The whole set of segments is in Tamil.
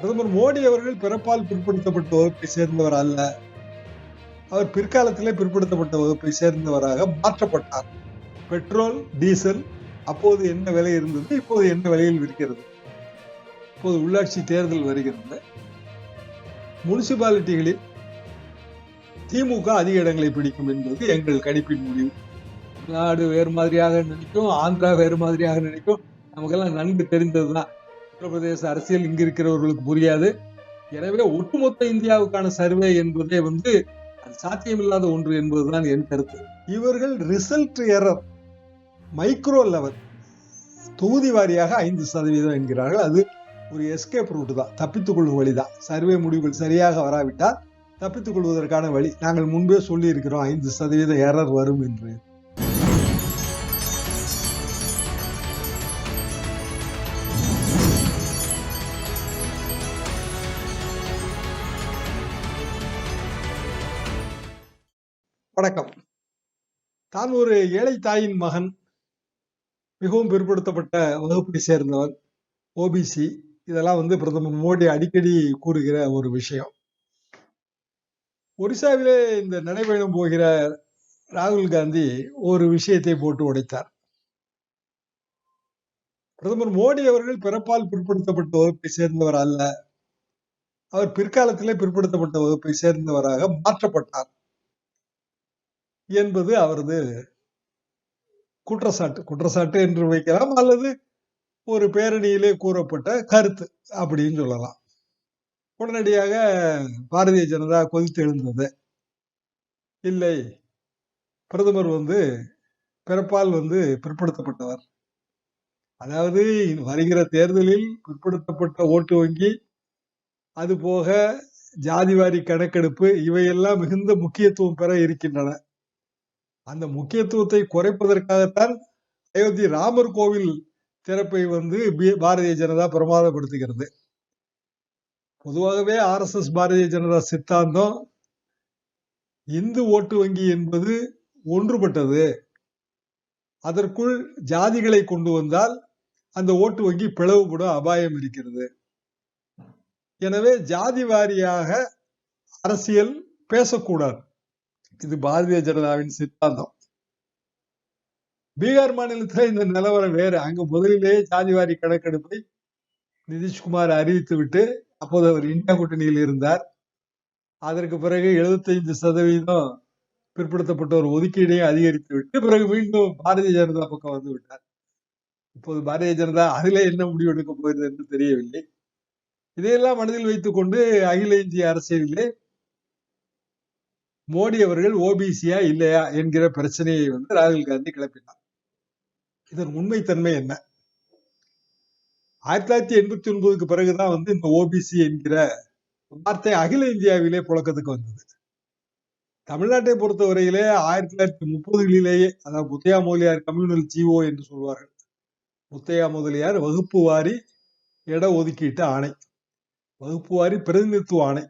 பிரதமர் மோடி அவர்கள் பிறப்பால் பிற்படுத்தப்பட்ட வகுப்பை சேர்ந்தவர் அல்ல. அவர் பிற்காலத்திலே பிற்படுத்தப்பட்ட வகுப்பை சேர்ந்தவராக மாற்றப்பட்டார். பெட்ரோல் டீசல் அப்போது என்ன விலை இருந்தது இப்போது என்ன விலையில் விற்கிறது? இப்போது உள்ளாட்சி தேர்தல் வருகிறது. முனிசிபாலிட்டிகளில் திமுக அதிக இடங்களை பிடிக்கும் என்பது எங்கள் கணிப்பின் முடிவு. நாடு வேறு மாதிரியாக நினைக்கும் ஆந்திரா வேறு மாதிரியாக நினைக்கும் நமக்கெல்லாம் நன்கு தெரிந்ததுதான். உத்தரப்பிரதேச அரசியல் இங்கு இருக்கிறவர்களுக்கு புரியாது. எனவே ஒட்டுமொத்த இந்தியாவுக்கான சர்வே என்பதே வந்து அது சாத்தியமில்லாத ஒன்று என்பதுதான் என் கருத்து. இவர்கள் ரிசல்ட் எரர் மைக்ரோ லெவல் தொகுதி வாரியாக ஐந்து சதவீதம் என்கிறார்கள். அது ஒரு எஸ்கேப் ரூட் தான் தப்பித்துக் கொள்ளும் வழிதான். சர்வே முடிவுகள் சரியாக வராவிட்டால் தப்பித்துக் கொள்வதற்கான வழி. நாங்கள் முன்பே சொல்லி இருக்கிறோம் ஐந்து சதவீத எரர் வரும் என்று. வணக்கம். தான் ஒரு ஏழை தாயின் மகன் மிகவும் பிற்படுத்தப்பட்ட வகுப்பை சேர்ந்தவர் ஓபிசி இதெல்லாம் வந்து பிரதமர் மோடி அடிக்கடி கூறுகிற ஒரு விஷயம். ஒரிசாவிலே இந்த நடைபயணம் போகிற ராகுல் காந்தி ஒரு விஷயத்தை போட்டு உடைத்தார். பிரதமர் மோடி அவர்கள் பிறப்பால் பிற்படுத்தப்பட்ட வகுப்பை சேர்ந்தவர் அல்ல. அவர் பிற்காலத்திலே பிற்படுத்தப்பட்ட வகுப்பை சேர்ந்தவராக மாற்றப்பட்டார். என்பது அவரது குற்றச்சாட்டு. குற்றச்சாட்டு என்று வைக்கலாம் அல்லது ஒரு பேரணியிலே கூறப்பட்ட கருத்து அப்படின்னு சொல்லலாம். உடனடியாக பாரதிய ஜனதா கொதித்து எழுந்தது. இல்லை பிரதமர் வந்து பிறப்பால் வந்து பிற்படுத்தப்பட்டவர். அதாவது வருகிற தேர்தலில் பிற்படுத்தப்பட்ட ஓட்டு வங்கி அதுபோக ஜாதிவாரி கணக்கெடுப்பு இவையெல்லாம் மிகுந்த முக்கியத்துவம் பெற இருக்கின்றன. அந்த முக்கியத்துவத்தை குறைப்பதற்காகத்தான் அயோத்தி ராமர் கோவில் திறப்பை வந்து பாரதிய ஜனதா பிரமாதப்படுத்துகிறது. பொதுவாகவே R S S Bharatiya Janata சித்தாந்தம் இந்து ஓட்டு வங்கி என்பது ஒன்றுபட்டது. அதற்குள் ஜாதிகளை கொண்டு வந்தால் அந்த ஓட்டு வங்கி பிளவுபட அபாயம் இருக்கிறது. எனவே ஜாதி வாரியாக அரசியல் பேசக்கூடாது. இது பாரதிய ஜனதாவின் சித்தாந்தம். பீகார் மாநிலத்தில் இந்த நிலவரம் வேறு. அங்க முதலிலேயே ஜாதிவாரி கணக்கெடுப்பை நிதிஷ்குமார் அறிவித்து விட்டு அப்போது அவர் இந்தியா கூட்டணியில் இருந்தார். அதற்கு பிறகு எழுபத்தைந்து சதவீதம் பிற்படுத்தப்பட்ட ஒரு ஒதுக்கீடையும் அதிகரித்து விட்டு பிறகு மீண்டும் பாரதிய ஜனதா பக்கம் வந்து விட்டார். இப்போது பாரதிய ஜனதா அதிலே என்ன முடிவு எடுக்க போகிறது என்று தெரியவில்லை. இதையெல்லாம் மனதில் வைத்துக்கொண்டு அகில இந்திய அரசியலிலே மோடி அவர்கள் ஓபிசியா இல்லையா என்கிற பிரச்சனையை வந்து ராகுல் காந்தி கிளப்பினார். இதன் உண்மைத்தன்மை என்ன? ஆயிரத்தி தொள்ளாயிரத்தி எண்பத்தி ஒன்பதுக்கு பிறகுதான் வந்து இந்த ஓபிசி என்கிற வார்த்தை அகில இந்தியாவிலே புழக்கத்துக்கு வந்தது. தமிழ்நாட்டை பொறுத்தவரையிலே ஆயிரத்தி தொள்ளாயிரத்தி முப்பதுகளிலேயே அதாவது முத்தையா முதலியார் கம்யூனல் ஜிஓ என்று சொல்வார்கள். முத்தையா முதலியார் வகுப்பு வாரி இட ஒதுக்கீட்டு ஆணை. வகுப்பு வாரி பிரதிநிதித்துவ ஆணை.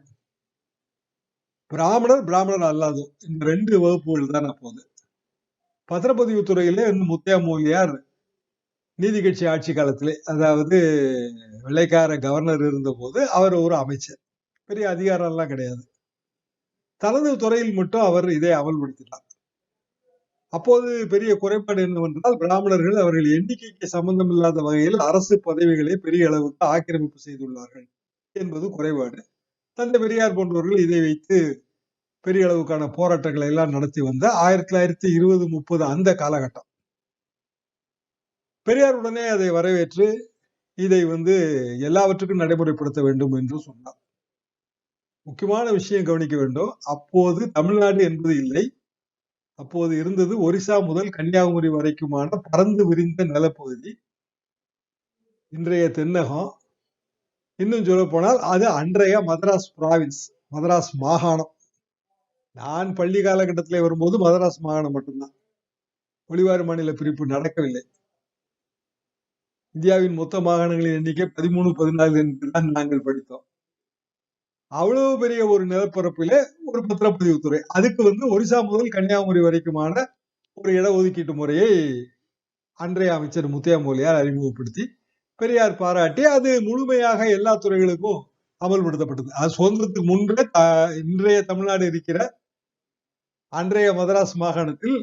பிராமணர் பிராமணர் அல்லாது. இந்த ரெண்டு வகுப்புகள் தான் அப்போது பத்திரப்பதிவு துறையிலே வந்து முத்தையா மூலியார் நீதி கட்சி ஆட்சி காலத்திலே அதாவது வெள்ளைக்கார கவர்னர் இருந்த போது அவர் ஒரு அமைச்சர். பெரிய அதிகாரம் எல்லாம் கிடையாது. தனது துறையில் மட்டும் அவர் இதை அமல்படுத்தினார். அப்போது பெரிய குறைபாடு என்னவென்றால் பிராமணர்கள் அவர்கள் எண்ணிக்கைக்கு சம்பந்தம் இல்லாத வகையில் அரசு பதவிகளை பெரிய அளவுக்கு ஆக்கிரமிப்பு செய்துள்ளார்கள் என்பது குறைபாடு. தந்தை பெரியார் போன்றவர்கள் இதை வைத்து பெரிய அளவுக்கான போராட்டங்களை எல்லாம் நடத்தி வந்த ஆயிரத்தி தொள்ளாயிரத்தி இருபது முப்பது அந்த காலகட்டம். பெரியார் உடனே அதை வரவேற்று இதை வந்து எல்லாவற்றுக்கும் நடைமுறைப்படுத்த வேண்டும் என்று சொன்னார். முக்கியமான விஷயம் கவனிக்க வேண்டும். அப்போது தமிழ்நாடு என்பது இல்லை. அப்போது இருந்தது ஒரிசா முதல் கன்னியாகுமரி வரைக்குமான பறந்து விரிந்த நிலப்பகுதி. இன்றைய தென்னகம். இன்னும் சொல்ல போனால் அது அன்றைய மதராஸ் பிராவின்ஸ் மதராஸ் மாகாணம். நான் பள்ளி காலகட்டத்திலே வரும்போது மதராஸ் மாகாணம் மட்டும்தான். ஒளிவாறு மாநில பிரிப்பு நடக்கவில்லை. இந்தியாவின் மொத்த மாகாணங்களின் எண்ணிக்கை பதிமூணு பதினாலு என்று தான் நாங்கள் படித்தோம். அவ்வளவு பெரிய ஒரு நிலப்பரப்பிலே ஒரு பத்திரப்பதிவு துறை அதுக்கு வந்து ஒரிசா முதல் கன்னியாகுமரி வரைக்குமான ஒரு இடஒதுக்கீட்டு முறையை அன்றைய அமைச்சர் முத்தையாமூலியார் அறிமுகப்படுத்தி பெரியார் பாராட்டி அது முழுமையாக எல்லா துறைகளுக்கும் அமல்படுத்தப்பட்டது. அது சுதந்திரத்துக்கு முன்பே த- இன்றைய தமிழ்நாடு இருக்கிற அன்றைய மதராஸ் மாகாணத்தில்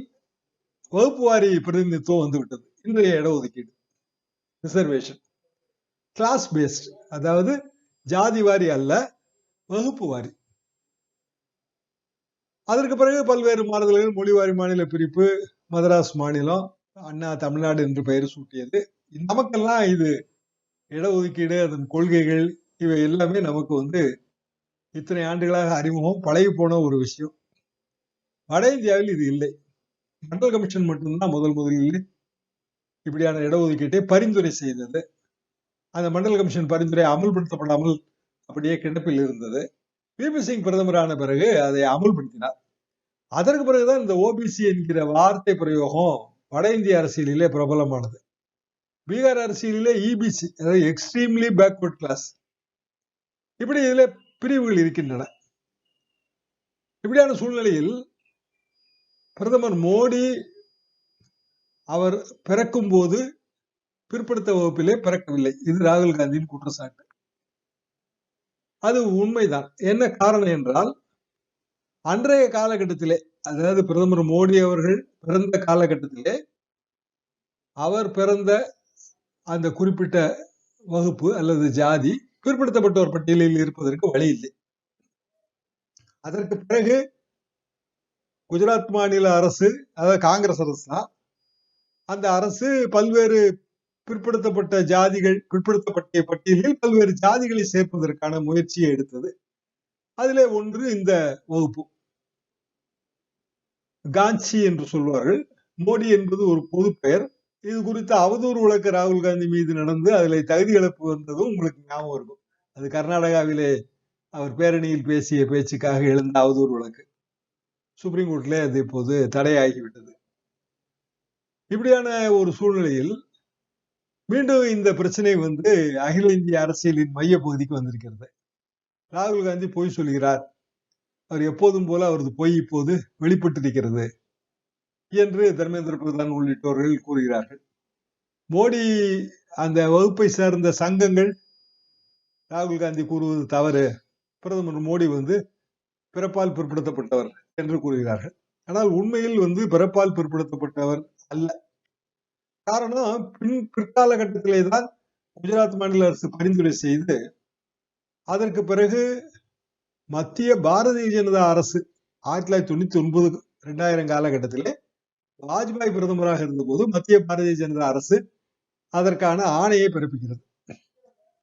வகுப்பு வாரி பிரதிநிதித்துவம் வந்துவிட்டது. இன்றைய இடஒதுக்கீடு. ரிசர்வேஷன் கிளாஸ் பேஸ்ட் அதாவது ஜாதி வாரி அல்ல வகுப்பு வாரி. அதற்கு பிறகு பல்வேறு மாறுதல்கள் மொழிவாரி மாநில பிரிப்பு மதராஸ் மாநிலம் அண்ணா தமிழ்நாடு என்று பெயர் சூட்டியது. நமக்கெல்லாம் இது இடஒதுக்கீடு அதன் கொள்கைகள் இவை எல்லாமே நமக்கு வந்து இத்தனை ஆண்டுகளாக அறிமுகம் பழகி போன ஒரு விஷயம். வட இந்தியாவில் இது இல்லை. மண்டல் கமிஷன் மட்டும்தான் முதல் முதலில் இப்படியான இடஒதுக்கீட்டை பரிந்துரை செய்தது. அந்த மண்டல் கமிஷன் பரிந்துரை அமல்படுத்தப்படாமல் அப்படியே கிடப்பில் இருந்தது. பிபி சிங் பிரதமரான பிறகு அதை அமல்படுத்தினார். அதற்கு பிறகுதான் இந்த ஓபிசி என்கிற வார்த்தை பிரயோகம் வட இந்திய அரசியலிலே பிரபலமானது. பீகார் அரசியலிலே இபிசி அதாவது எக்ஸ்ட்ரீம்லி பேக்வர்ட் கிளாஸ் இப்படி இதில் பிரிவுகள் இருக்கின்றன. இப்படியான சூழ்நிலையில் பிரதமர் மோடி அவர் பிறக்கும் போது பிற்படுத்த வகுப்பிலே பிறக்கவில்லை. இது ராகுல் காந்தியின் குற்றச்சாட்டு. அது உண்மைதான். என்ன காரணம் என்றால் அன்றைய காலகட்டத்திலே அதாவது பிரதமர் மோடி அவர்கள் பிறந்த காலகட்டத்திலே அவர் பிறந்த அந்த குறிப்பிட்ட வகுப்பு அல்லது ஜாதி பிற்படுத்தப்பட்டோர் பட்டியலில் இருப்பதற்கு வழி இல்லை. அதற்கு பிறகு குஜராத் மாநில அரசு அதாவது காங்கிரஸ் அரசு தான். அந்த அரசு பல்வேறு பிற்படுத்தப்பட்ட ஜாதிகள் பிற்படுத்தப்பட்ட பட்டியலில் பல்வேறு ஜாதிகளை சேர்ப்பதற்கான முயற்சியை எடுத்தது. அதிலே ஒன்று இந்த வகுப்பு. காஞ்சி என்று சொல்வார்கள். மோடி என்பது ஒரு பொது பெயர். இது குறித்த அவதூறு வழக்கு ராகுல் காந்தி மீது நடந்து அதில் தகுதி இழப்பு வந்ததும் உங்களுக்கு ஞாபகம் இருக்கும். அது கர்நாடகாவிலே அவர் பேரணியில் பேசிய பேச்சுக்காக எழுந்த அவதூறு வழக்கு. சுப்ரீம் கோர்ட்ல அது இப்போது தடையாகிவிட்டது. இப்படியான ஒரு சூழ்நிலையில் மீண்டும் இந்த பிரச்சனை வந்து அகில இந்திய அரசியலின் மைய பகுதிக்கு வந்திருக்கிறது. ராகுல் காந்தி பொய் சொல்கிறார். அவர் எப்போதும் போல அவரது பொய் இப்போது வெளிப்பட்டிருக்கிறது என்று தர்மேந்திர பிரதான் உள்ளிட்டோர்கள் கூறுகிறார்கள். மோடி அந்த வகுப்பை சேர்ந்த சங்கங்கள் ராகுல் காந்தி கூறுவது தவறு. பிரதமர் மோடி வந்து பிறப்பால் பிற்படுத்தப்பட்டவர் என்று கூறுகிறார்கள். ஆனால் உண்மையில் வந்து பிறப்பால் பிற்படுத்தப்பட்டவர் அல்ல. காரணம் பின் பிற்கால கட்டத்திலே தான் குஜராத் மாநில அரசு பரிந்துரை செய்து அதற்கு பிறகு மத்திய பாரதிய ஜனதா அரசு ஆயிரத்தி தொள்ளாயிரத்தி தொண்ணூத்தி ஒன்பது ரெண்டாயிரம் காலகட்டத்திலே வாஜ்பாய் பிரதமராக இருந்தபோது மத்திய பாரதிய ஜனதா அரசு அதற்கான ஆணையை பிறப்பிக்கிறது.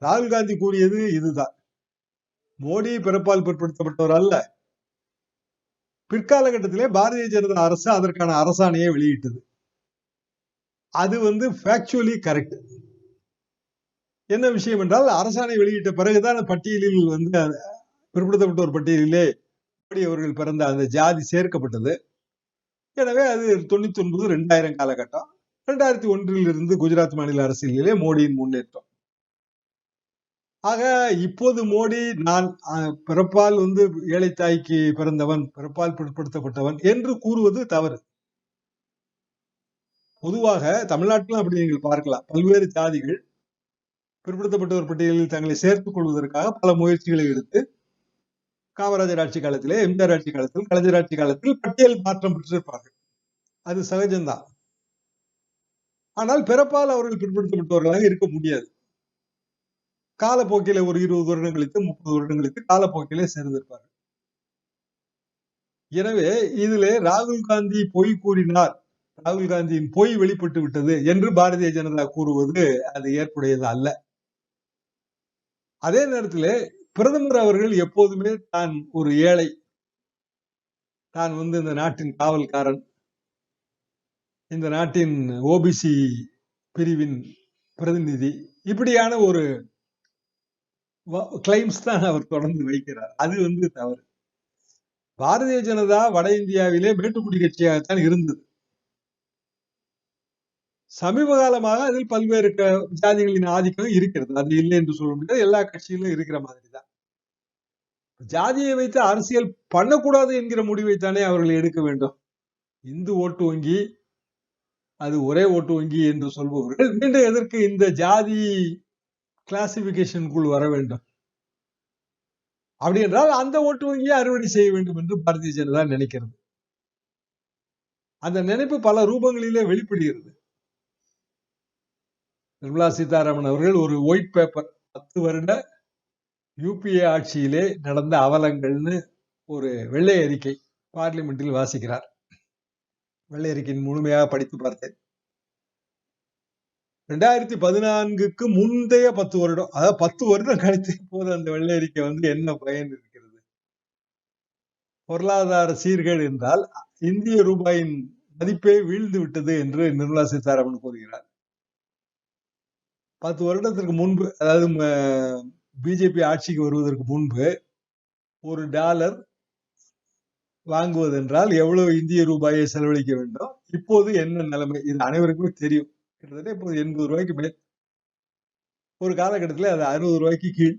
ராகுல் காந்தி கூறியது இதுதான். மோடி பிறப்பால் பிற்படுத்தப்பட்டவர் அல்ல. பிற்காலகட்டத்திலே பாரதிய ஜனதா அரசு அதற்கான அரசாணையை வெளியிட்டது. அது வந்து ஃபேக்சுவலி கரெக்ட் என்ன விஷயம் என்றால் அரசாணை வெளியிட்ட பிறகுதான் பட்டியலில் வந்து பிற்படுத்தப்பட்ட ஒரு பட்டியலிலே மோடி அவர்கள் பிறந்த அந்த ஜாதி சேர்க்கப்பட்டது. எனவே அது தொண்ணூத்தி ஒன்பது ரெண்டாயிரம் காலகட்டம். ரெண்டாயிரத்தி ஒன்றில் இருந்து குஜராத் மாநில அரசியலிலே மோடியின் முன்னேற்றம். ஆக இப்போது மோடி நான் பிறப்பால் வந்து ஏழை தாய்க்கு பிறந்தவன் பிறப்பால் பிற்படுத்தப்பட்டவன் என்று கூறுவது தவறு. பொதுவாக தமிழ்நாட்டிலும் அப்படி நீங்கள் பார்க்கலாம். பல்வேறு ஜாதிகள் பிற்படுத்தப்பட்டவர் பட்டியலில் தங்களை சேர்த்துக் கொள்வதற்காக பல முயற்சிகளை எடுத்து காமராஜர் ஆட்சி காலத்திலே எம்ஜிஆர் ஆட்சி காலத்தில் கலைஞர் ஆட்சி காலத்தில் பட்டியல் மாற்றம் பெற்றிருப்பார்கள். அது சகஜம்தான். ஆனால் பிறப்பால் அவர்கள் பிற்படுத்தப்பட்டவர்களாக இருக்க முடியாது. காலப்போக்கில ஒரு இருபது வருடங்களுக்கு முப்பது வருடங்களுக்கு காலப்போக்கிலே சேர்ந்திருப்பார். எனவே இதிலே ராகுல் காந்தி பொய் கூறினார். ராகுல் காந்தியின் பொய் வெளிப்பட்டு விட்டது என்று பாரதிய ஜனதா கூறுவது அது ஏற்புடையது அல்ல. அதே நேரத்தில் பிரதமர் அவர்கள் எப்போதுமே தான் ஒரு ஏழை. தான் வந்து இந்த நாட்டின் காவல்காரன். இந்த நாட்டின் ஓபிசி பிரிவின் பிரதிநிதி. இப்படியான ஒரு கிளைம்ஸ் தான் அவர் தொடர்ந்து வைக்கிறார். அது வந்து தவறு. பாரதிய ஜனதா வட இந்தியாவிலே மேட்டுக்குடி கட்சியாகத்தான் இருந்தது. சமீப காலமாக அதில் பல்வேறு ஜாதிகளின் ஆதிக்கம் இருக்கிறது. அது இல்லை என்று சொல்ல முடியாது. எல்லா கட்சியிலும் இருக்கிற மாதிரி தான் ஜாதியை வைத்து அரசியல் பண்ணக்கூடாது என்கிற முடிவை தானே அவர்கள் எடுக்க வேண்டும். இந்து ஓட்டு வங்கி அது ஒரே ஓட்டு வங்கி என்று சொல்பவர்கள் மீண்டும் எதற்கு இந்த ஜாதி கிளாசிபிகேஷனுக்குள் வர வேண்டும். அப்படி என்றால் அந்த ஓட்டு வங்கியை அறுவடை செய்ய வேண்டும் என்று பாரதிய ஜனதா நினைக்கிறது. அந்த நினைப்பு பல ரூபங்களிலே வெளிப்படுகிறது. நிர்மலா சீதாராமன் அவர்கள் ஒரு ஒயிட் பேப்பர் பத்து வருட யூபிஏ ஆட்சியிலே நடந்த அவலங்கள்னு ஒரு வெள்ளை அறிக்கை பார்லிமெண்டில் வாசிக்கிறார். வெள்ளை அறிக்கையின் முழுமையாக படித்து பார்த்தேன். ரெண்டாயிரத்தி பதினான்குக்கு முந்தைய பத்து வருடம் அதாவது பத்து வருடம் கழித்து இப்போது அந்த வெள்ளை அறிக்கை வந்து என்ன பயன் இருக்கிறது? பொருளாதார சீர்கேடு என்றால் இந்திய ரூபாயின் மதிப்பே வீழ்ந்து விட்டது என்று நிர்மலா சீதாராமன் கூறுகிறார். பத்து வருடத்திற்கு முன்பு அதாவது பிஜேபி ஆட்சிக்கு வருவதற்கு முன்பு ஒரு டாலர் வாங்குவதென்றால் எவ்வளவு இந்திய ரூபாயை செலவழிக்க வேண்டும்? இப்போது என்ன நிலைமை? இது அனைவருக்குமே தெரியும். கிட்டத்தட்ட இப்போ எண்பது ரூபாய்க்கு மேல். ஒரு காலகட்டத்தில் அது அறுபது ரூபாய்க்கு கீழ்.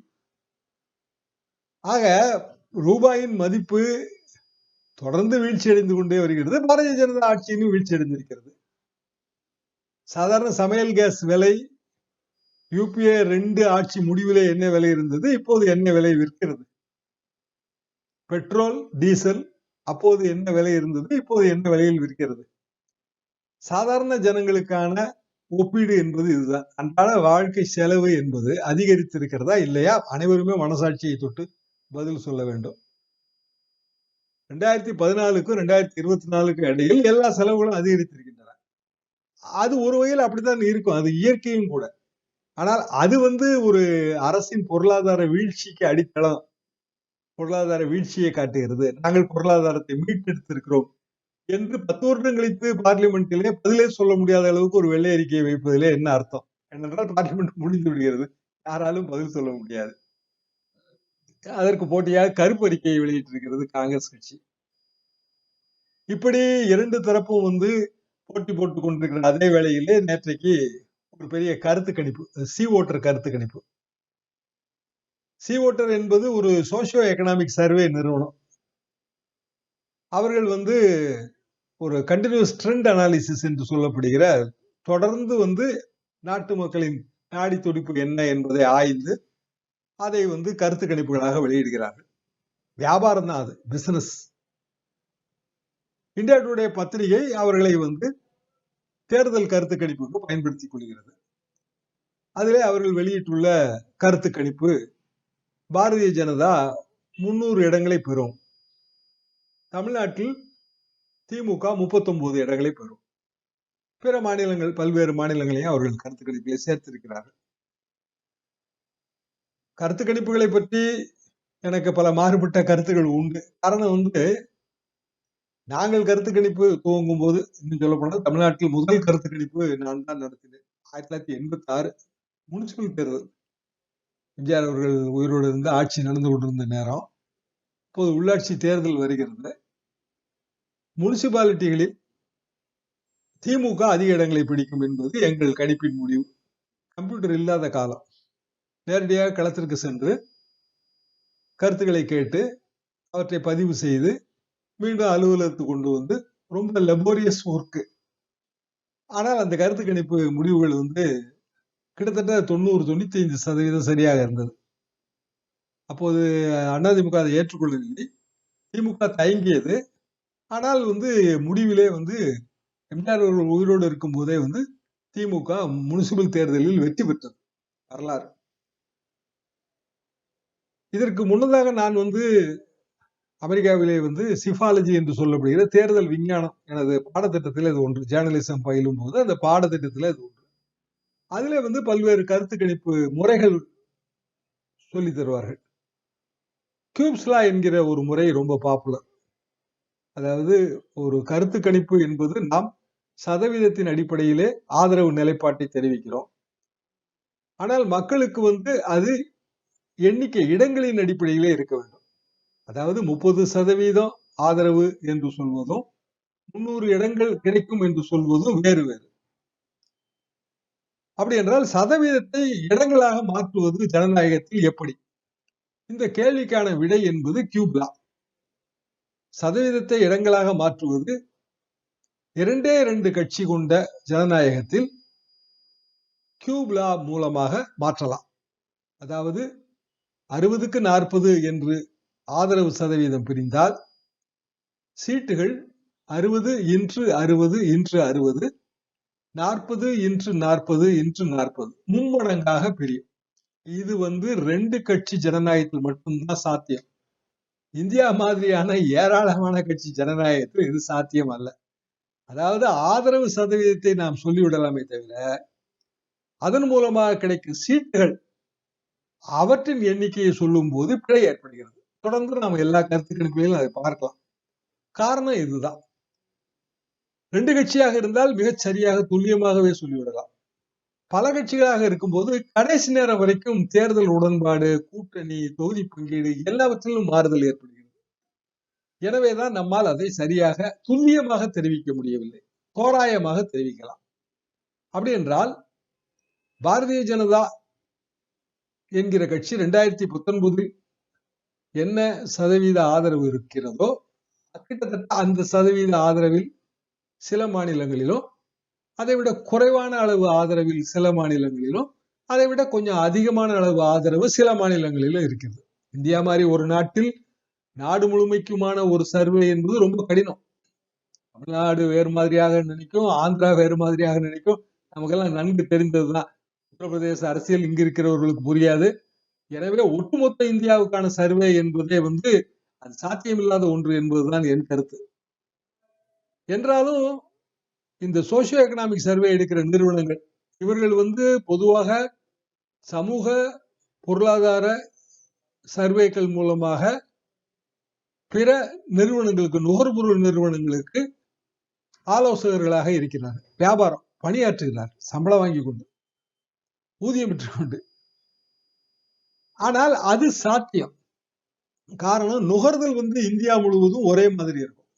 ஆக ரூபாயின் மதிப்பு தொடர்ந்து வீழ்ச்சி அடைந்து கொண்டே வருகிறது. பாரதிய ஜனதா ஆட்சியிலும் வீழ்ச்சி அடைந்திருக்கிறது. சாதாரண சமையல் கேஸ் விலை யூபிஏ ரெண்டு ஆட்சி முடிவிலே என்ன விலை இருந்தது? இப்போது என்ன விலை விற்கிறது? பெட்ரோல் டீசல் அப்போது என்ன விலை இருந்தது? இப்போது என்ன விலையில் விற்கிறது? சாதாரண ஜனங்களுக்கான ஒப்பீடு என்பது இதுதான். அன்றாட வாழ்க்கை செலவு என்பது அதிகரித்திருக்கிறதா இல்லையா? அனைவருமே மனசாட்சியை தொட்டு பதில் சொல்ல வேண்டும். ரெண்டாயிரத்தி பதினாலுக்கும் ரெண்டாயிரத்தி இருபத்தி நாலுக்கும் இடையில் எல்லா செலவுகளும் அதிகரித்திருக்கின்றன. அது ஒரு வகையில் அப்படித்தான் இருக்கும். அது இயற்கையும் கூட. ஆனால் அது வந்து ஒரு அரசின் பொருளாதார வீழ்ச்சிக்கு அடித்தளம். பொருளாதார வீழ்ச்சியை காட்டுகிறது. நாங்கள் பொருளாதாரத்தை மீட்டெடுத்திருக்கிறோம். என்று பத்து வருடம் கழித்து பார்லிமெண்ட்டிலே பதிலே சொல்ல முடியாத அளவுக்கு ஒரு வெள்ளை அறிக்கையை வைப்பதிலே என்ன அர்த்தம்? என்னென்றால் பார்லிமெண்ட் முடிந்து விடுகிறது. யாராலும் பதில் சொல்ல முடியாது. அதற்கு போட்டியாக கருப்பு அறிக்கையை வெளியிட்டிருக்கிறது காங்கிரஸ் கட்சி. இப்படி இரண்டு தரப்பும் வந்து போட்டி போட்டுக் கொண்டிருக்கிற அதே வேளையிலே நேற்றைக்கு ஒரு பெரிய கருத்து கணிப்பு சி ஓட்டர் கருத்து கணிப்பு. சி ஓட்டர் என்பது ஒரு சோசியோ எக்கனாமிக் சர்வே நிறுவனம். அவர்கள் வந்து ஒரு கண்டினியூஸ் ட்ரெண்ட் அனாலிசிஸ் என்று சொல்லப்படுகிற தொடர்ந்து வந்து நாட்டு மக்களின் நாடி துடிப்பு என்ன என்பதை ஆய்ந்து அதை வந்து கருத்து கணிப்புகளாக வெளியிடுகிறார்கள். வியாபாரம் தான் அது பிசினஸ் இந்தியா டுடே பத்திரிகை அவர்களை வந்து தேர்தல் கருத்து கணிப்புக்கு பயன்படுத்திக் கொள்கிறது. அதிலே அவர்கள் வெளியிட்டுள்ள கருத்து கணிப்பு பாரதிய ஜனதா முன்னூறு இடங்களை பெறும். தமிழ்நாட்டில் திமுக முப்பத்தொன்பது இடங்களை பெறும். பிற மாநிலங்கள் பல்வேறு மாநிலங்களையும் அவர்கள் கருத்து கணிப்பிலே சேர்த்திருக்கிறார்கள். கருத்து கணிப்புகளை பற்றி எனக்கு பல மாறுபட்ட கருத்துகள் உண்டு. காரணம் வந்து நாங்கள் கருத்து கணிப்பு துவங்கும் போது இன்னும் சொல்ல போனால் தமிழ்நாட்டில் முதல் கருத்து கணிப்பு நான் தான் நடத்தினேன். ஆயிரத்தி தொள்ளாயிரத்தி எண்பத்தி ஆறு முனிசிபல் தேர்தல். எம்ஜிஆர் அவர்கள் உயிரோடு இருந்து ஆட்சி நடந்து கொண்டிருந்த நேரம். இப்போது உள்ளாட்சி தேர்தல் வருகிறது. முனிசிபாலிட்டிகளில் திமுக அதிக இடங்களை பிடிக்கும் என்பது எங்கள் கணிப்பின் முடிவு. கம்ப்யூட்டர் இல்லாத காலம். நேரடியாக களத்திற்கு சென்று கருத்துக்களை கேட்டு அவற்றை பதிவு செய்து மீண்டும் அலுவலகத்துக்கு கொண்டு வந்து ரொம்ப லெபோரியஸ் ஒர்க்கு ஆனால் அந்த கருத்து கணிப்பு முடிவுகள் வந்து கிட்டத்தட்ட தொண்ணூறு தொண்ணூத்தி ஐந்து சதவீதம் சரியாக இருந்தது. அப்போது அதிமுக அதை ஏற்றுக்கொள்ளவில்லை. திமுக தயங்கியது ஆனால் வந்து முடிவிலே வந்து எம்ஜிஆர் அவர்கள் உயிரோடு இருக்கும் போதே வந்து திமுக முனிசிபல் தேர்தலில் வெற்றி பெற்றது வரலாறு. இதற்கு முன்னதாக நான் வந்து அமெரிக்காவிலே வந்து சிஃபாலஜி என்று சொல்லப்படுகிற தேர்தல் விஞ்ஞானம் எனது பாடத்திட்டத்தில் இது ஒன்று ஜேர்னலிசம் பயிலும் போது அந்த பாடத்திட்டத்தில் இது ஒன்று. அதில் வந்து பல்வேறு கருத்து கணிப்பு முறைகள் சொல்லி தருவார்கள். கியூப்ஸ்லா என்கிற ஒரு முறை ரொம்ப பாப்புலர் அதாவது ஒரு கருத்து கணிப்பு என்பது நாம் சதவீதத்தின் அடிப்படையிலே ஆதரவு நிலைப்பாட்டை தெரிவிக்கிறோம். ஆனால் மக்களுக்கு வந்து அது எண்ணிக்கை இடங்களின் அடிப்படையிலே இருக்க வேண்டும். அதாவது முப்பது சதவீதம் ஆதரவு என்று சொல்வதும் முன்னூறு இடங்கள் கிடைக்கும் என்று சொல்வதும் வேறு வேறு. அப்படி என்றால் சதவீதத்தை இடங்களாக மாற்றுவது ஜனநாயகத்தில் எப்படி? இந்த கேள்விக்கான விடை என்பது கியூப்லா சதவீதத்தை இடங்களாக மாற்றுவது இரண்டே இரண்டு கட்சி கொண்ட ஜனநாயகத்தில் கியூப்லா மூலமாக மாற்றலாம். அதாவது அறுபதுக்கு நாற்பது என்று ஆதரவு சதவீதம் பிரிந்தால் சீட்டுகள் அறுபது இன்று அறுபது இன்று அறுபது நாற்பது இன்று நாற்பது இன்று நாற்பது மும்மடங்காக பிரியும். இது வந்து ரெண்டு கட்சி ஜனநாயகத்தில் மட்டும்தான் சாத்தியம். இந்தியா மாதிரியான ஏராளமான கட்சி ஜனநாயகத்தில் இது சாத்தியம் அல்ல. அதாவது ஆதரவு சதவீதத்தை நாம் சொல்லிவிடலாமே தவிர அதன் மூலமாக கிடைக்கும் சீட்டுகள் அவற்றின் எண்ணிக்கையை சொல்லும் போது பிழை ஏற்படுகிறது. தொடர்ந்து நாம் எல்லா கருத்து கணிப்புகளிலும் அதை பார்க்கலாம். காரணம் இதுதான். ரெண்டு கட்சியாக இருந்தால் மிகச் சரியாக துல்லியமாகவே சொல்லிவிடலாம். பல கட்சிகளாக இருக்கும்போது கடைசி நேரம் வரைக்கும் தேர்தல் உடன்பாடு கூட்டணி தொகுதி பங்கீடு எல்லாவற்றிலும் மாறுதல் ஏற்படுகிறது. எனவேதான் நம்மால் அதை சரியாக துல்லியமாக தெரிவிக்க முடியவில்லை. தோராயமாக தெரிவிக்கலாம். அப்படி என்றால் பாரதிய ஜனதா என்கிற கட்சி ரெண்டாயிரத்தி பத்தொன்பது என்ன சதவீத ஆதரவு இருக்கிறதோ கிட்டத்தட்ட அந்த சதவீத ஆதரவில் சில மாநிலங்களிலும் அதை விட குறைவான அளவு ஆதரவில் சில மாநிலங்களிலும் அதை விட கொஞ்சம் அதிகமான அளவு ஆதரவு சில மாநிலங்களிலும் இருக்கிறது. இந்தியா மாதிரி ஒரு நாட்டில் நாடு முழுமைக்குமான ஒரு சர்வே என்பது ரொம்ப கடினம். தமிழ்நாடு வேறு மாதிரியாக நினைக்கும் ஆந்திரா வேறு மாதிரியாக நினைக்கும் நமக்கெல்லாம் நன்கு தெரிந்ததுதான். உத்தரப்பிரதேச அரசியல் இங்க இருக்கிறவர்களுக்கு புரியாது. எனவே ஒட்டுமொத்த இந்தியாவுக்கான சர்வே என்பதே வந்து அது சாத்தியமில்லாத ஒன்று என்பதுதான் என் கருத்து. என்றாலும் இந்த சோசியோ எக்கனாமிக் சர்வே எடுக்கிற நிறுவனங்கள் இவர்கள் வந்து பொதுவாக சமூக பொருளாதார சர்வேக்கள் மூலமாக பிற நிறுவனங்களுக்கு நுகர்பொருள் நிறுவனங்களுக்கு ஆலோசகர்களாக இருக்கிறார்கள். வியாபாரம் பணியாற்றுகிறார் சம்பளம் வாங்கி கொண்டு ஊதியம் பெற்றுக்கொண்டு ஆனால் அது சாத்தியம். காரணம் நுகர்தல் வந்து இந்தியா முழுவதும் ஒரே மாதிரி இருக்கும்.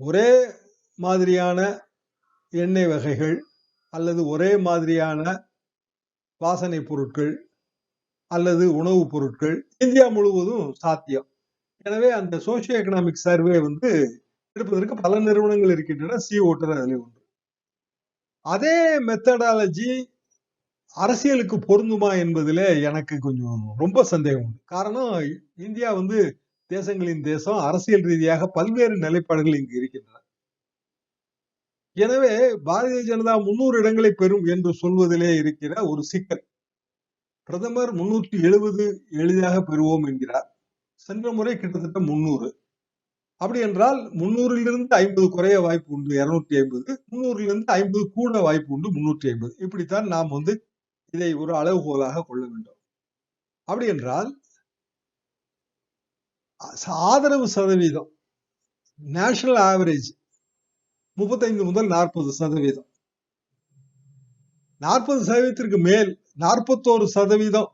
ஒரே மாதிரியான எண்ணெய் வகைகள் அல்லது ஒரே மாதிரியான வாசனை பொருட்கள் அல்லது உணவுப் பொருட்கள் இந்தியா முழுவதும் சாத்தியம். எனவே அந்த சோசியோ எக்கனாமிக் சர்வே வந்து எடுப்பதற்கு பல நிறுவனங்கள் இருக்கின்றன. சி ஓட்டர் அதில் ஒன்று. அதே மெத்தடாலஜி அரசியலுக்கு பொருந்துமா என்பதில் எனக்கு கொஞ்சம் ரொம்ப சந்தேகம் உண்டு. காரணம் இந்தியா வந்து தேசங்களின் தேசம் அரசியல் ரீதியாக பல்வேறு நிலைப்பாடுகள் இங்கு இருக்கின்றன. எனவே பாரதிய ஜனதா முன்னூறு இடங்களை பெறும் என்று சொல்வதிலே இருக்கிற ஒரு சிக்கல். பிரதமர் முன்னூற்றி எழுபது எளிதாக பெறுவோம் என்கிறார். சென்ற முறை கிட்டத்தட்ட முன்னூறு அப்படி என்றால் முன்னூறிலிருந்து ஐம்பது குறைய வாய்ப்பு உண்டு இருநூற்றி ஐம்பது. முன்னூறிலிருந்து ஐம்பது கூட வாய்ப்பு உண்டு முன்னூற்றி ஐம்பது. இப்படித்தான் நாம் வந்து இதை ஒரு அளவுகோலாக கொள்ள வேண்டும். அப்படி என்றால் ஆதரவு சதவீதம் நேஷனல் ஆவரேஜ் முப்பத்தைந்து முதல் நாற்பது சதவீதம். நாற்பது சதவீதத்திற்கு மேல் நாற்பத்தோரு சதவீதம்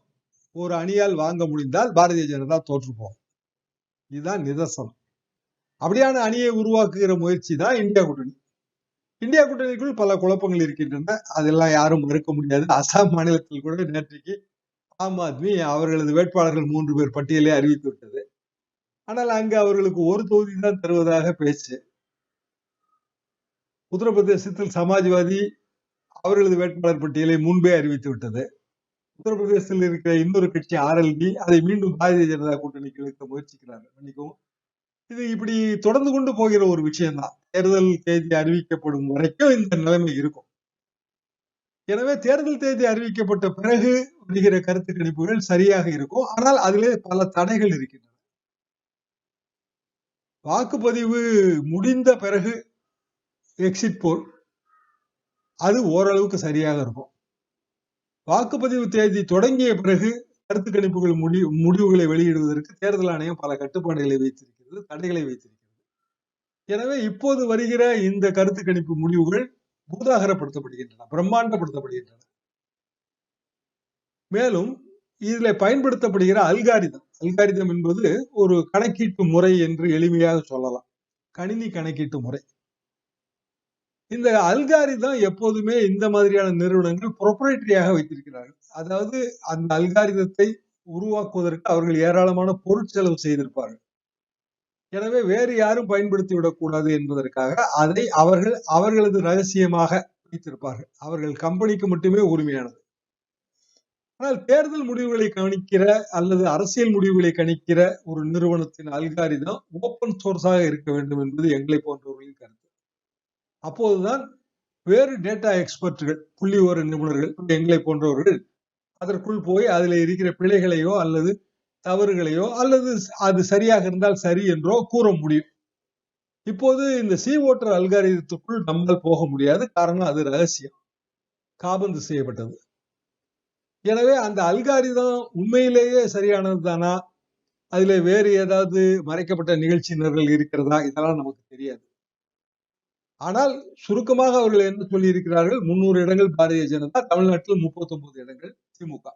ஒரு அணியால் வாங்க முடிந்தால் பாரதிய ஜனதா தோற்றுப்போம். இதுதான் நிதர்சனம். அப்படியான அணியை உருவாக்குகிற முயற்சி தான் இந்தியா கூட்டணி. இந்தியா கூட்டணிக்குள் பல குழப்பங்கள் இருக்கின்றன. அதெல்லாம் யாரும் மறுக்க முடியாது. அசாம் மாநிலத்தில் கூட நேற்றைக்கு ஆம் ஆத்மி அவர்களது வேட்பாளர்கள் மூன்று பேர் பட்டியலே அறிவித்து விட்டது. ஆனால் அங்கு அவர்களுக்கு ஒரு தொகுதி தான் தருவதாக பேச்சு. உத்தரப்பிரதேசத்தில் சமாஜ்வாதி அவர்களது வேட்பாளர் பட்டியலை முன்பே அறிவித்து விட்டது. உத்தரப்பிரதேசத்தில் இருக்கிற இன்னொரு கட்சி ஆர்எல்பி அதை மீண்டும் பாரதிய ஜனதா கூட்டணிக்கு இழுக்க முயற்சிக்கிறார்கள். மன்னிக்கவும். இது இப்படி தொடர்ந்து கொண்டு போகிற ஒரு விஷயம்தான். தேர்தல் தேதி அறிவிக்கப்படும் வரைக்கும் இந்த நிலைமை இருக்கும். எனவே தேர்தல் தேதி அறிவிக்கப்பட்ட பிறகு வருகிற கருத்து கணிப்புகள் சரியாக இருக்கும். ஆனால் அதிலே பல தடைகள் இருக்கின்றன. வாக்குப்பதிவு முடிந்த பிறகு எக்ஸிட் போல் அது ஓரளவுக்கு சரியாக இருக்கும். வாக்குப்பதிவு தேதி தொடங்கிய பிறகு கருத்து கணிப்புகள் முடி முடிவுகளை வெளியிடுவதற்கு தேர்தல் ஆணையம் பல கட்டுப்பாடுகளை வைத்திருக்கிறது தடைகளை வைத்திருக்கிறது. எனவே இப்போது வருகிற இந்த கருத்து கணிப்பு முடிவுகள் பூதாகரப்படுத்தப்படுகின்றன பிரம்மாண்டப்படுத்தப்படுகின்றன. மேலும் இதுல பயன்படுத்தப்படுகிற அல்காரிதம் அல்காரிதம் என்பது ஒரு கணக்கீட்டு முறை என்று எளிமையாக சொல்லலாம். கணினி கணக்கீட்டு முறை. இந்த அல்காரிதம் எப்போதுமே இந்த மாதிரியான நிறுவனங்கள் ப்ரொப்ரேட்டரியாக வைத்திருக்கிறார்கள். அதாவது அந்த அல்காரிதத்தை உருவாக்குவதற்கு அவர்கள் ஏராளமான பொருட்செலவு செய்திருப்பார்கள். எனவே வேறு யாரும் பயன்படுத்தி விடக்கூடாது என்பதற்காக அதை அவர்கள் அவர்களது ரகசியமாக வைத்திருப்பார்கள். அவர்கள் கம்பெனிக்கு மட்டுமே உரிமையானது. ஆனால் தேர்தல் முடிவுகளை கணிக்கிற அல்லது அரசியல் முடிவுகளை கணிக்கிற ஒரு நிறுவனத்தின் அல்காரிதம் ஓப்பன் சோர்ஸாக இருக்க வேண்டும் என்பது எங்களை போன்றவர்களின் கருத்து. அப்போதுதான் வேறு டேட்டா எக்ஸ்பர்ட்கள் புள்ளி ஓர நிபுணர்கள் எங்களை போன்றவர்கள் அதற்குள் போய் அதில் இருக்கிற பிழைகளையோ அல்லது தவறுகளையோ அல்லது அது சரியாக இருந்தால் சரி என்றோ கூற முடியும். இப்போது இந்த சி ஓட்டர் அல்காரிதத்துக்குள் நம்மால் போக முடியாது. காரணம் அது ரகசியம். காபந்து செய்யப்பட்டது. எனவே அந்த அல்காரிதம் உண்மையிலேயே சரியானது தானா அதுல வேறு ஏதாவது மறைக்கப்பட்ட நிகழ்ச்சியினர்கள் இருக்கிறதா? இதெல்லாம் நமக்கு தெரியாது. ஆனால் சுருக்கமாக அவர்கள் என்ன சொல்லி இருக்கிறார்கள் முன்னூறு இடங்கள் பாரதிய ஜனதா தமிழ்நாட்டில் முப்பத்தி ஒன்பது இடங்கள் திமுக.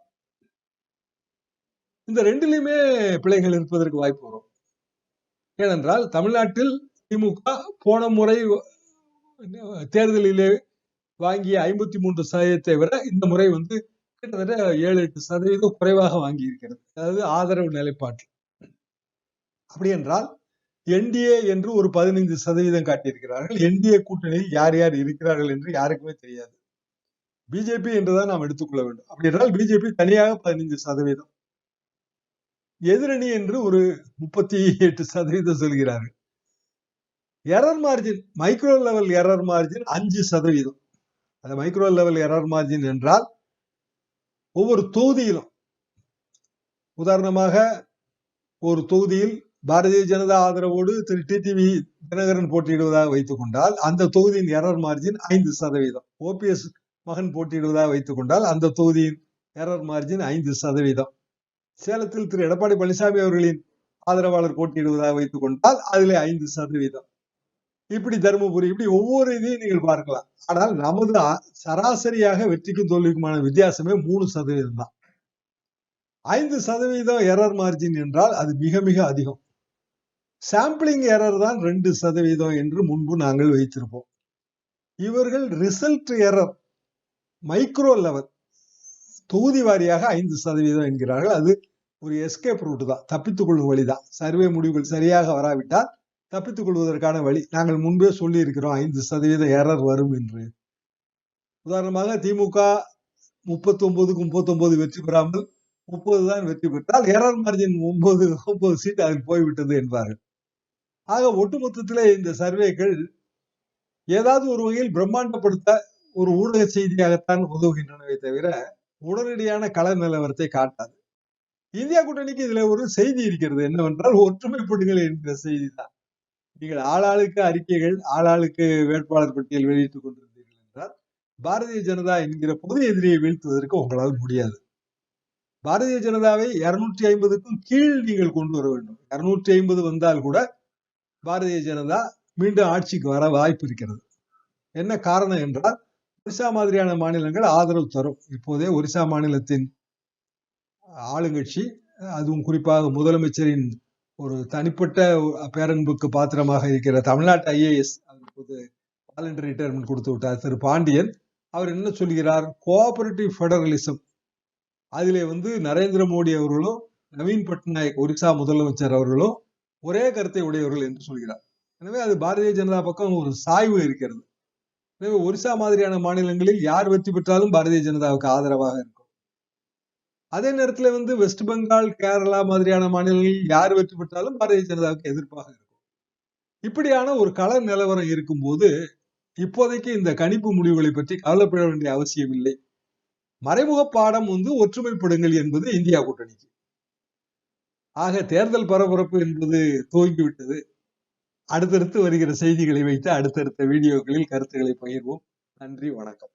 இந்த ரெண்டுலயுமே பிழைகள் இருப்பதற்கு வாய்ப்பு வரும். ஏனென்றால் தமிழ்நாட்டில் திமுக போன முறை தேர்தலிலே வாங்கிய ஐம்பத்தி மூன்று சதவீதத்தை விட இந்த முறை வந்து கிட்டத்தட்ட ஏழு எட்டு சதவீதம் குறைவாக வாங்கி இருக்கிறது அதாவது ஆதரவு நிலைப்பாட்டில். அப்படி என்றால் என்டிஏ என்று ஒரு பதினைந்து சதவீதம் காட்டியிருக்கிறார்கள். என்டிஏ கூட்டணியில் யார் யார் இருக்கிறார்கள் என்று யாருக்குமே தெரியாது. பிஜேபி என்றுதான் நாம் எடுத்துக்கொள்ள வேண்டும். அப்படி என்றால் பிஜேபி தனியாக பதினைந்து சதவீதம். எதிரணி என்று ஒரு முப்பத்தி எட்டு சதவீதம் சொல்கிறார்கள். Error margin micro level error margin அஞ்சு சதவீதம். அந்த மைக்ரோ லெவல் எரர் மார்ஜின் என்றால் ஒவ்வொரு தொகுதியிலும் உதாரணமாக ஒரு தொகுதியில் பாரதிய ஜனதா ஆதரவோடு திரு டிடிவி தினகரன் போட்டியிடுவதாக வைத்துக் கொண்டால் அந்த தொகுதியின் எரர் மார்ஜின் ஐந்து சதவீதம். ஓபிஎஸ் மகன் போட்டியிடுவதாக வைத்துக் கொண்டால் அந்த தொகுதியின் எரர் மார்ஜின் ஐந்து சதவீதம். சேலத்தில் திரு எடப்பாடி பழனிசாமி அவர்களின் ஆதரவாளர் போட்டியிடுவதாக வைத்துக் கொண்டால் அதிலே ஐந்து சதவீதம். இப்படி தருமபுரி இப்படி ஒவ்வொரு இதையும் நீங்கள் பார்க்கலாம். ஆனால் நமது சராசரியாக வெற்றிக்கும் தோல்விக்குமான வித்தியாசமே மூணு சதவீதம் தான். ஐந்து சதவீதம் எரர் மார்ஜின் என்றால் அது மிக மிக அதிகம். சாம்பிளிங் எரர் தான் ரெண்டு சதவீதம் என்று முன்பு நாங்கள் வைத்திருப்போம். இவர்கள் ரிசல்ட் எரர் மைக்ரோ லெவல் தொகுதி வாரியாக ஐந்து சதவீதம் என்கிறார்கள். அது ஒரு எஸ்கேப் ரூட்டு தான். தப்பித்துக் கொள்ளும் வழிதான் சர்வே முடிவுகள் சரியாக வராவிட்டால் தப்பித்துக் கொள்வதற்கான வழி. நாங்கள் முன்பே சொல்லி இருக்கிறோம் ஐந்து சதவீத எரர் வரும் என்று. உதாரணமாக திமுக முப்பத்தி ஒன்பதுக்கு முப்பத்தி ஒன்பது வெற்றி பெறாமல் முப்பது தான் வெற்றி பெற்றால் எரர் மார்ஜின் ஒன்பது ஒன்பது சீட் அதில் போய்விட்டது என்பார்கள். ஆக ஒட்டுமொத்தத்தில் இந்த சர்வேகள் ஏதாவது ஒரு வகையில் பிரம்மாண்டப்படுத்த ஒரு ஊடக செய்தியாகத்தான் உதவுகின்றனவே தவிர உடனடியான கள நிலவரத்தை காட்டாது. இந்தியா கூட்டணிக்கு இதுல ஒரு செய்தி இருக்கிறது என்னவென்றால் ஒற்றுமைப்படுங்கள் என்கிற செய்தி தான் நீங்கள் ஆளாளுக்கு அறிக்கைகள் ஆளாளுக்கு வேட்பாளர் பட்டியல் வெளியிட்டுக் கொண்டிருந்தீர்கள் என்றால் பாரதிய ஜனதா என்கிற பொது எதிரியை வீழ்த்துவதற்கு உங்களால் முடியாது. பாரதிய ஜனதாவை இருநூற்றி ஐம்பதுக்கும் கீழ் நீங்கள் கொண்டு வர வேண்டும். இருநூற்றி ஐம்பது வந்தால் கூட பாரதிய ஜனதா மீண்டும் ஆட்சிக்கு வர வாய்ப்பு இருக்கிறது. என்ன காரணம் என்றால் ஒரிசா மாதிரியான மாநிலங்கள் ஆதரவு தரும். இப்போதே ஒரிசா மாநிலத்தின் ஆளுங்கட்சி அதுவும் குறிப்பாக முதலமைச்சரின் ஒரு தனிப்பட்ட பேரன்புக்கு பாத்திரமாக இருக்கிற தமிழ்நாட்டு ஐஏஎஸ் இப்போது வாலண்டரி ரிட்டையர்மெண்ட் கொடுத்து விட்டார் திரு பாண்டியன். அவர் என்ன சொல்கிறார்? கோஆபரேட்டிவ் ஃபெடரலிசம் அதிலே வந்து நரேந்திர மோடி அவர்களும் நவீன் பட்நாயக் ஒரிசா முதலமைச்சர் அவர்களும் ஒரே கருத்தை உடையவர்கள் என்று சொல்கிறார். எனவே அது பாரதிய ஜனதா பக்கம் ஒரு சாய்வு இருக்கிறது. எனவே ஒரிசா மாதிரியான மாநிலங்களில் யார் வெற்றி பெற்றாலும் பாரதிய ஜனதாவுக்கு ஆதரவாக இருக்கும். அதே நேரத்தில் வந்து வெஸ்ட் பெங்கால் கேரளா மாதிரியான மாநிலங்களில் யார் வெற்றி பெற்றாலும் பாரதிய ஜனதாவுக்கு எதிர்ப்பாக இருக்கும். இப்படியான ஒரு கள நிலவரம் இருக்கும்போது இப்போதைக்கு இந்த கணிப்பு முடிவுகளை பற்றி கவலைப்பட வேண்டிய அவசியம் இல்லை மறைமுக பாடம் வந்து ஒற்றுமைப்படுங்கள் என்பது இந்தியா கூட்டணிக்கு. ஆக தேர்தல் பரபரப்பு என்பது துவங்கிவிட்டது அடுத்தடுத்து வருகிற செய்திகளை வைத்து அடுத்தடுத்த வீடியோக்களில் கருத்துக்களை பகிர்வோம். நன்றி வணக்கம்.